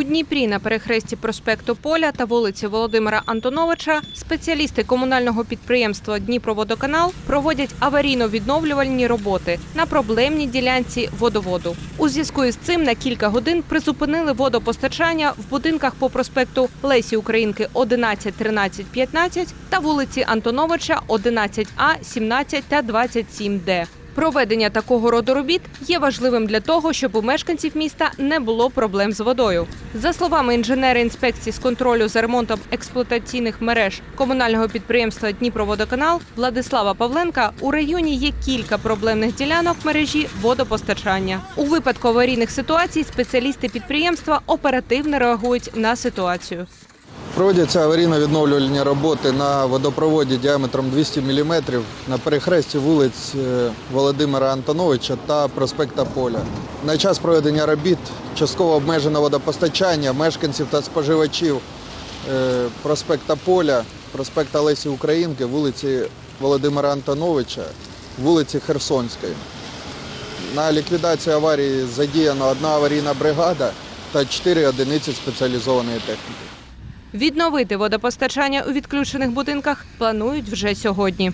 У Дніпрі на перехресті проспекту Поля та вулиці Володимира Антоновича спеціалісти комунального підприємства Дніпроводоканал проводять аварійно-відновлювальні роботи на проблемній ділянці водоводу. У зв'язку із цим на кілька годин призупинили водопостачання в будинках по проспекту Лесі Українки 11, 13, 15 та вулиці Антоновича 11А, 17 та 27Д. Проведення такого роду робіт є важливим для того, щоб у мешканців міста не було проблем з водою. За словами інженера інспекції з контролю за ремонтом експлуатаційних мереж комунального підприємства Дніпроводоканал Владислава Павленка, у районі є кілька проблемних ділянок мережі водопостачання. У випадку аварійних ситуацій спеціалісти підприємства оперативно реагують на ситуацію. Проводяться аварійно-відновлювальні роботи на водопроводі діаметром 200 мм на перехресті вулиць е, Володимира Антоновича та проспекта Поля. На час проведення робіт частково обмежено водопостачання мешканців та споживачів е, проспекта Поля, проспекта Лесі Українки, вулиці Володимира Антоновича, вулиці Херсонської. На ліквідацію аварії задіяно одна аварійна бригада та чотири одиниці спеціалізованої техніки. Відновити водопостачання у відключених будинках планують вже сьогодні.